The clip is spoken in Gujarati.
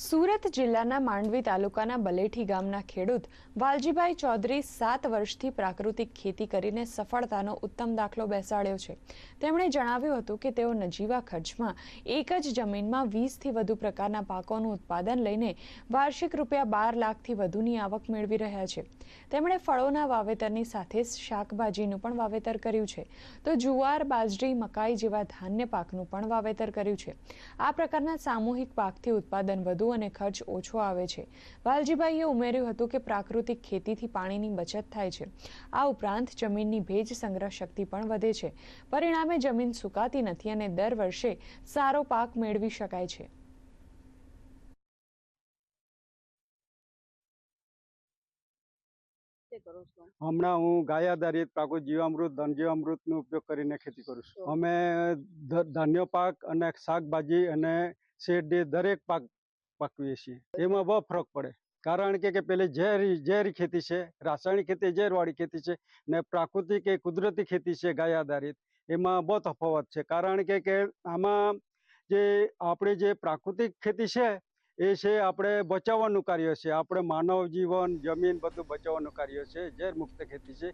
સુરત જિલ્લાના માંડવી તાલુકાના બલેઠી ગામના ખેડૂત વાલજીભાઈ ચૌધરી સાત વર્ષથી પ્રાકૃતિક ખેતી કરીને સફળતાનો ઉત્તમ દાખલો બેસાડ્યો છે. તેમણે જણાવ્યું હતું કે તેઓ નજીવા ખર્ચમાં એક જ જમીનમાં વીસથી વધુ પ્રકારના પાકોનું ઉત્પાદન લઈને વાર્ષિક રૂપિયા બાર લાખથી વધુની આવક મેળવી રહ્યા છે. તેમણે ફળોના વાવેતરની સાથે શાકભાજીનું પણ વાવેતર કર્યું છે. તો જુવાર, બાજરી, મકાઈ જેવા ધાન્ય પાકનું પણ વાવેતર કર્યું છે. આ પ્રકારના સામૂહિક પાકથી ઉત્પાદન વધુ અને ખર્ચ ઓછો આવે છે વાલજીભાઈએ ઉમેર્યું હતું કે પ્રાકૃતિક ખેતીથી પાણીની બચત થાય છે આ ઉપરાંત જમીનની ભેજ સંગ્રહ શક્તિ પણ વધે છે પરિણામે જમીન સુકાતી નથી અને દર વર્ષે સારો પાક મેળવી શકાય છે હમણાં હું ગાય આધારિત પ્રાકૃતિક જીવામૃત ધન જીવામૃતનો ઉપયોગ કરીને ખેતી કરું છું અમે ધાન્ય પાક અને શાકભાજી અને શેરડી દરેક પાક પકવીએ છીએ એમાં બહુ ફરક પડે. કારણ કે કે પેલી ઝેરી ઝેરી ખેતી છે, રાસાયણિક ખેતી, ઝેરવાળી ખેતી છે ને પ્રાકૃતિક એ કુદરતી ખેતી છે ગાય આધારિત. એમાં બહુ તફાવત છે. કારણ કે કે આમાં જે આપણે જે પ્રાકૃતિક ખેતી છે એ છે આપણે બચાવવાનું કાર્ય છે. આપણે માનવ જીવન, જમીન બધું બચાવવાનું કાર્ય છે. ઝેર મુક્ત ખેતી છે.